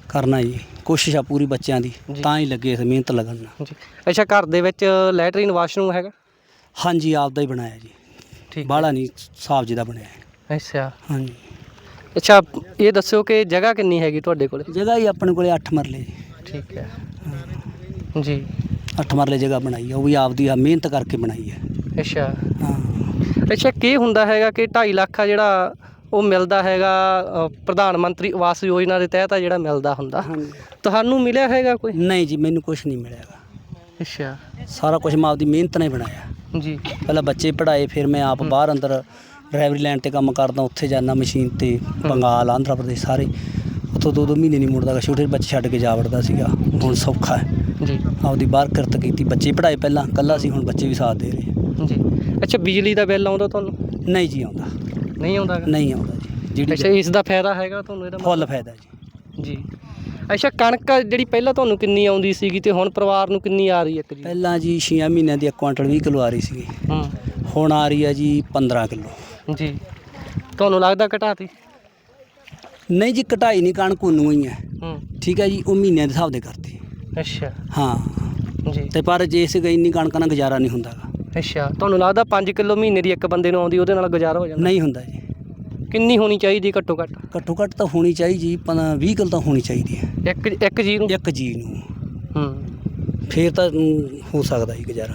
[SPEAKER 4] ਕਰਨਾ ਜੀ ਕੋਸ਼ਿਸ਼ ਆ ਪੂਰੀ ਬੱਚਿਆਂ ਦੀ।
[SPEAKER 2] ਜੀ।
[SPEAKER 4] ਤਾਂ ਹੀ ਲੱਗੇ ਇਸ ਮਿਹਨਤ ਲੱਗਣ ਨਾਲ।
[SPEAKER 2] ਜੀ। ਅੱਛਾ ਘਰ ਦੇ ਵਿੱਚ ਲੈਟਰੀਨ ਵਾਸ਼ਰੂਮ ਹੈਗਾ?
[SPEAKER 4] ਹਾਂਜੀ ਆਪਦਾ ਹੀ ਬਣਾਇਆ ਜੀ।
[SPEAKER 2] ਠੀਕ
[SPEAKER 4] ਬਾਹਲਾ ਨਹੀਂ ਸਾਫ਼ ਜਿਹਦਾ ਬਣਿਆ ਹੈ।
[SPEAKER 2] ਅੱਛਾ।
[SPEAKER 4] ਹਾਂਜੀ।
[SPEAKER 2] ਅੱਛਾ ਇਹ ਦੱਸਿਓ ਕਿ ਜਗ੍ਹਾ ਕਿੰਨੀ ਹੈਗੀ ਤੁਹਾਡੇ ਕੋਲੇ?
[SPEAKER 4] ਜਗ੍ਹਾ ਹੀ ਆਪਣੇ ਕੋਲੇ 8 ਮਰਲੇ ਜੀ।
[SPEAKER 2] ਠੀਕ ਹੈ। ਜੀ।
[SPEAKER 4] 8 ਮਰਲੇ ਜਗ੍ਹਾ ਬਣਾਈ ਹੈ ਉਹ ਵੀ ਆਪਦੀ ਆ ਮਿਹਨਤ ਕਰਕੇ ਬਣਾਈ ਹੈ
[SPEAKER 2] ਅੱਛਾ।
[SPEAKER 4] ਹਾਂ।
[SPEAKER 2] ਅੱਛਾ ਕੀ ਹੁੰਦਾ ਹੈਗਾ ਕਿ 2.5 ਲੱਖ ਆ ਜਿਹੜਾ ਉਹ ਮਿਲਦਾ ਹੈਗਾ ਅ, ਪ੍ਰਧਾਨ ਮੰਤਰੀ ਆਵਾਸ ਯੋਜਨਾ ਦੇ ਤਹਿਤ ਆ ਜਿਹੜਾ ਮਿਲਦਾ ਹੁੰਦਾ? ਤੁਹਾਨੂੰ ਮਿਲਿਆ ਹੈਗਾ ਕੋਈ?
[SPEAKER 4] ਨਹੀਂ ਜੀ ਮੈਨੂੰ ਕੁਝ ਨਹੀਂ ਮਿਲਿਆਗਾ
[SPEAKER 2] ਅੱਛਾ।
[SPEAKER 4] ਸਾਰਾ ਕੁਝ ਮੈਂ ਆਪਦੀ ਮਿਹਨਤ ਨਾਲ ਹੀ ਬਣਾਇਆ।
[SPEAKER 2] ਜੀ।
[SPEAKER 4] ਪਹਿਲਾਂ ਬੱਚੇ ਪੜ੍ਹਾਏ ਫਿਰ ਮੈਂ ਆਪ ਬਾਹਰ ਅੰਦਰ ਡਰਾਈਵਰੀ ਲਾਈਨ ਤੇ ਕੰਮ ਕਰਦਾ ਉੱਥੇ ਜਾਂਦਾ ਮਸ਼ੀਨ ਤੇ ਬੰਗਾਲ ਆਂਧਰਾ ਪ੍ਰਦੇਸ਼ ਸਾਰੇ। ਉੱਥੋਂ ਦੋ ਦੋ ਮਹੀਨੇ ਨਹੀਂ ਮੁੜਦਾ ਗਾ ਛੋਟੇ ਬੱਚੇ ਛੱਡ ਕੇ ਜਾ ਵੜਦਾ ਸੀਗਾ। ਹੁਣ ਸੌਖਾ ਹੈ।
[SPEAKER 2] ਜੀ।
[SPEAKER 4] ਆਪਦੀ ਬਾਹਰ ਕਿਰਤ ਕੀਤੀ ਬੱਚੇ ਪੜ੍ਹਾਏ ਪਹਿਲਾਂ ਕੱਲਾ ਸੀ ਹੁਣ ਬੱਚੇ ਵੀ ਸਾਥ ਦੇ ਰਹੇ
[SPEAKER 2] ਜੀ। ਅੱਛਾ ਬਿਜਲੀ ਦਾ ਬਿੱਲ ਆਉਂਦਾ ਤੁਹਾਨੂੰ?
[SPEAKER 4] ਨਹੀਂ ਜੀ ਆਉਂਦਾ।
[SPEAKER 2] ਨਹੀਂ ਆਉਂਦਾ?
[SPEAKER 4] ਨਹੀਂ ਆਉਂਦਾ ਜੀ।
[SPEAKER 2] ਅੱਛਾ
[SPEAKER 4] ਜਿਹੜੀ
[SPEAKER 2] ਇਸ ਦਾ ਫਾਇਦਾ ਹੈਗਾ ਤੁਹਾਨੂੰ ਇਹਦਾ
[SPEAKER 4] ਫੁੱਲ ਫਾਇਦਾ ਜੀ।
[SPEAKER 2] ਜੀ। ਅੱਛਾ ਕਣਕ ਜਿਹੜੀ ਪਹਿਲਾਂ ਤੁਹਾਨੂੰ ਕਿੰਨੀ ਆਉਂਦੀ ਸੀਗੀ ਤੇ ਹੁਣ ਪਰਿਵਾਰ ਨੂੰ ਕਿੰਨੀ ਆ ਰਹੀ ਹੈ ਇੱਕ ਜੀ?
[SPEAKER 4] ਪਹਿਲਾਂ ਜੀ 6 ਮਹੀਨਿਆਂ ਦੀ ਇੱਕ ਕੁਆਂਟਲ 20 ਕਿਲੋ ਆ ਰਹੀ ਸੀਗੀ।
[SPEAKER 2] ਹੂੰ।
[SPEAKER 4] ਹੁਣ ਆ ਰਹੀ ਹੈ ਜੀ 15 ਕਿਲੋ।
[SPEAKER 2] ਜੀ। ਤੁਹਾਨੂੰ ਲੱਗਦਾ ਘਟਾਤੀ?
[SPEAKER 4] ਨਹੀਂ ਜੀ ਕਟਾਈ ਨਹੀਂ ਕਣਕ ਉਹਨੂੰ ਹੀ ਹੈ।
[SPEAKER 2] ਹੂੰ।
[SPEAKER 4] ਠੀਕ ਹੈ ਜੀ ਉਹ ਮਹੀਨਿਆਂ ਦੇ ਹਿਸਾਬ ਦੇ ਕਰਤੀ।
[SPEAKER 2] ਅੱਛਾ।
[SPEAKER 4] ਹਾਂ।
[SPEAKER 2] ਜੀ।
[SPEAKER 4] ਤੇ ਪਰ ਜੇ ਇਸ ਗਈ ਇੰਨੀ ਕਣਕ ਨਾਲ ਗੁਜ਼ਾਰਾ ਨਹੀਂ ਹੁੰਦਾ ਗਾ।
[SPEAKER 2] ਅੱਛਾ। ਤੁਹਾਨੂੰ ਲੱਗਦਾ 5 ਕਿਲੋ ਮਹੀਨੇ ਦੀ ਇੱਕ ਬੰਦੇ ਨੂੰ ਆਉਂਦੀ ਉਹਦੇ ਨਾਲ ਗੁਜ਼ਾਰਾ ਹੋ ਜਾਂਦਾ?
[SPEAKER 4] ਨਹੀਂ ਹੁੰਦਾ ਜੀ।
[SPEAKER 2] ਕਿੰਨੀ ਹੋਣੀ ਚਾਹੀਦੀ ਘੱਟੋ ਘੱਟ
[SPEAKER 4] ਘੱਟੋ ਘੱਟ ਤਾਂ ਹੋਣੀ ਚਾਹੀਦੀ ਜੀ 20 ਕਿਲੋ ਤਾਂ ਹੋਣੀ ਚਾਹੀਦੀ ਹੈ।
[SPEAKER 2] ਇੱਕ ਇੱਕ ਜੀ ਨੂੰ?
[SPEAKER 4] ਇੱਕ ਜੀ ਨੂੰ।
[SPEAKER 2] ਹੂੰ।
[SPEAKER 4] ਫੇਰ ਤਾਂ ਹੋ ਸਕਦਾ ਜੀ ਗੁਜ਼ਾਰਾ।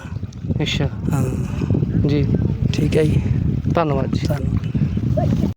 [SPEAKER 2] ਅੱਛਾ।
[SPEAKER 4] ਹਾਂ।
[SPEAKER 2] ਜੀ।
[SPEAKER 4] ਠੀਕ ਹੈ ਜੀ।
[SPEAKER 2] ਧੰਨਵਾਦ ਜੀ।
[SPEAKER 4] ਧੰਨਵਾਦ।